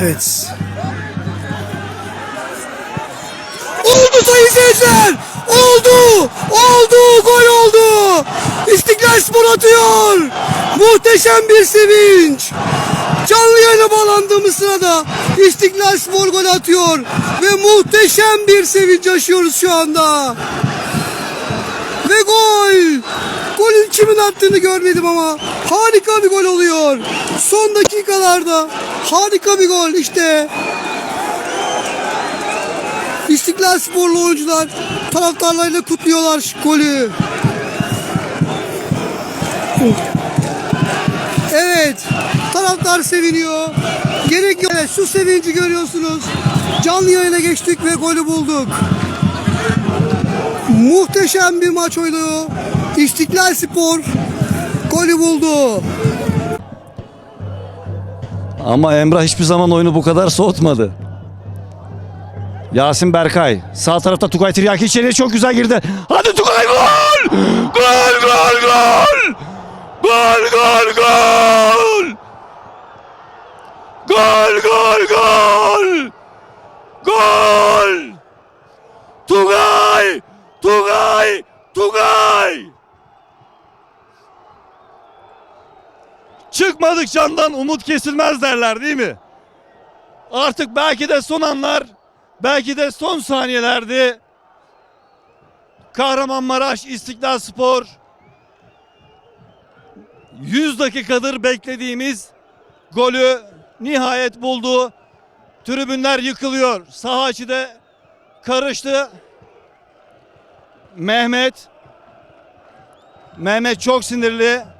Evet. Oldu sayın seyirciler. Oldu. Oldu. Gol oldu. İstiklal Spor atıyor. Muhteşem bir sevinç. Canlı yayına bağlandığımız sırada İstiklal Spor gol atıyor. Ve muhteşem bir sevinç yaşıyoruz şu anda. Ve gol. Golün kimin attığını görmedim ama harika bir gol oluyor. Son dakikalarda harika bir gol işte. İstiklal Sporlu oyuncular taraftarlarıyla kutluyorlar şu golü. Evet, taraftar seviniyor. Gerek yok. Evet, şu sevinci görüyorsunuz. Canlı yayına geçtik ve golü bulduk. Muhteşem bir maç oyunu. İstiklal Spor golü buldu. Ama Emrah hiçbir zaman oyunu bu kadar soğutmadı. Yasin Berkay. Sağ tarafta Tugay Tiryaki içeriye çok güzel girdi. Hadi Tugay gol! Gol gol gol! Gol gol gol! Gol gol gol! Gol! Tugay! Tugay! Tugay! Çıkmadık candan umut kesilmez derler değil mi? Artık belki de son anlar, belki de son saniyelerdi. Kahramanmaraş İstiklal Spor 100 dakikadır beklediğimiz golü nihayet buldu. Tribünler yıkılıyor. Saha içi de karıştı. Mehmet Mehmet çok sinirli.